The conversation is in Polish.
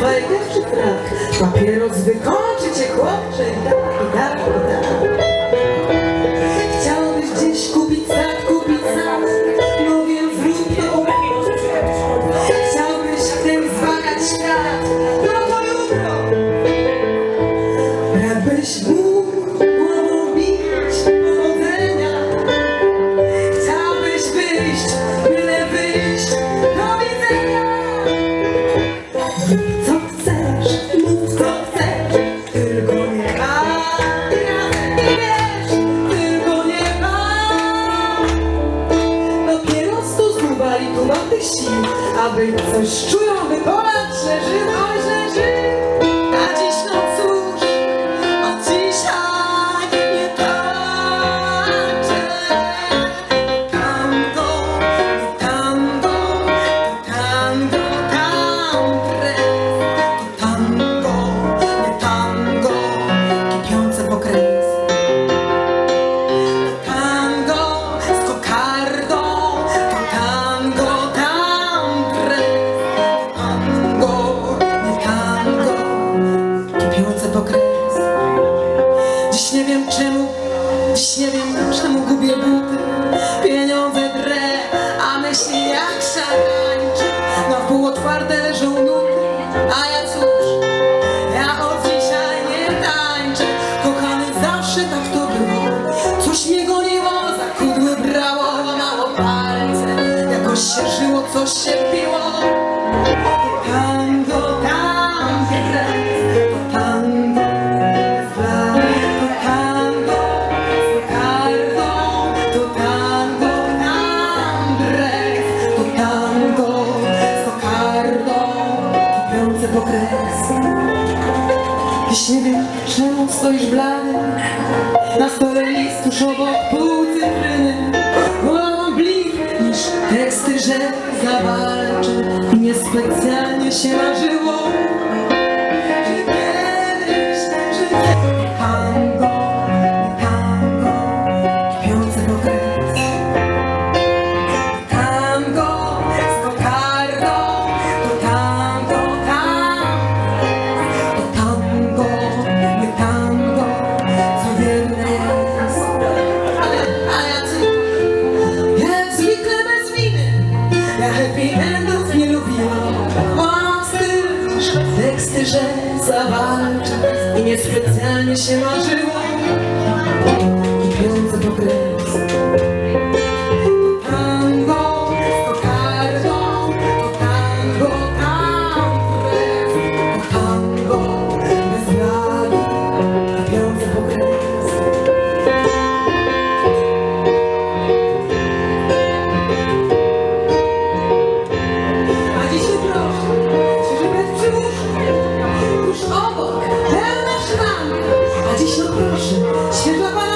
czy frak? Papieros wykończy cię chłopcze i tak, i tak, i tak. Chciałbyś gdzieś kupić sad, kupić sad, no więc zrób to. Chciałbyś w tym zbadać świat, aby coś czują, by Polak przeżył, oj źle po kres. Dziś nie wiem czemu, dziś nie wiem czemu gubię buty. Pieniądze drę, a myśli jak szarańczy. Na pół otwarte leżą nuty, a ja cóż, ja od dzisiaj nie tańczę. Kochany, zawsze tak to było. Coś mnie goniło, za kudły brało, łamało palce. Jakoś się żyło, coś się piło. Kipiące po kres. Nie wiem, czemu stoisz blady Na stole list tuż obok pół cytryny Wolałam blik niż teksty, że zawalczę. Mnie specjalnie się marzyło happy endów nie lubiłam Mam styl, że teksty, że zawalczę I niespecjalnie się marzyłam. I kręcę po 静かに。